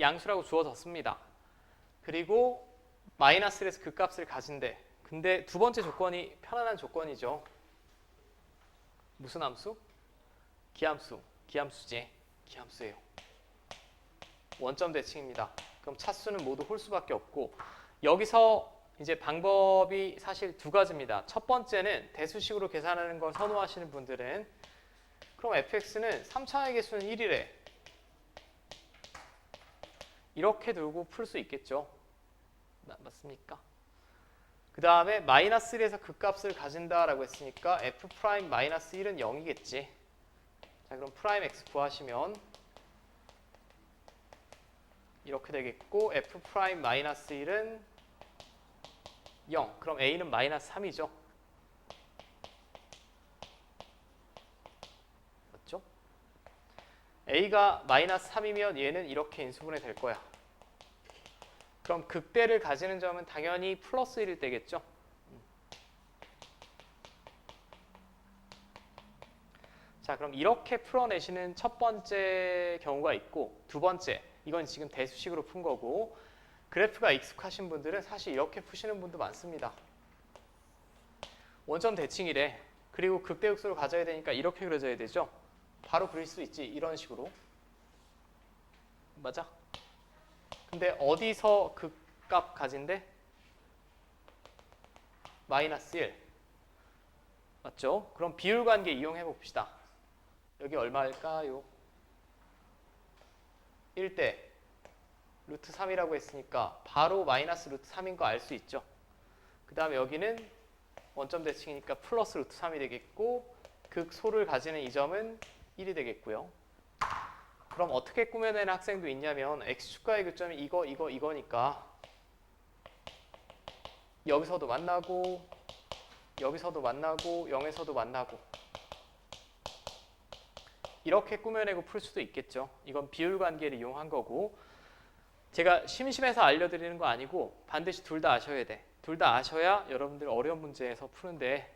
양수라고 주어졌습니다. 그리고 마이너스 1에서 그 값을 가진대. 근데 두 번째 조건이 편안한 조건이죠. 무슨 함수? 기함수. 기함수지. 기함수예요. 원점 대칭입니다. 그럼 차수는 모두 홀수밖에 없고 여기서 이제 방법이 사실 두 가지입니다. 첫 번째는 대수식으로 계산하는 걸 선호하시는 분들은 그럼 fx는 3차의 개수는 1이래. 이렇게 두고 풀 수 있겠죠. 마- 맞습니까? 그 다음에 마이너스 1에서 그 값을 가진다라고 했으니까 f 프라임 마이너스 1은 0이겠지. 자 그럼 프라임 x 구하시면 이렇게 되겠고 f 프라임 마이너스 1은 0. 그럼 a는 마이너스 3이죠. 맞죠? A가 마이너스 3이면 얘는 이렇게 인수분해 될 거야. 그럼 극대를 가지는 점은 당연히 플러스 1일 때겠죠. 음. 자, 그럼 이렇게 풀어내시는 첫 번째 경우가 있고 두 번째 이건 지금 대수식으로 푼 거고 그래프가 익숙하신 분들은 사실 이렇게 푸시는 분도 많습니다. 원점 대칭이래. 그리고 극대극소를 가져야 되니까 이렇게 그려져야 되죠. 바로 그릴 수 있지 이런 식으로. 맞아? 근데 어디서 극값 가진대? 마이너스 1. 맞죠? 그럼 비율 관계 이용해 봅시다. 여기 얼마일까요? 1대 루트 3이라고 했으니까 바로 마이너스 루트 3인 거 알 수 있죠. 그 다음에 여기는 원점 대칭이니까 플러스 루트 3이 되겠고 극소를 가지는 이 점은 1이 되겠고요. 그럼 어떻게 꾸며내는 학생도 있냐면 x축과의 교점이 이거 이거 이거니까 여기서도 만나고 여기서도 만나고 0에서도 만나고 이렇게 꾸며내고 풀 수도 있겠죠. 이건 비율 관계를 이용한 거고 제가 심심해서 알려드리는 거 아니고 반드시 둘 다 아셔야 돼. 둘 다 아셔야 여러분들 어려운 문제에서 푸는데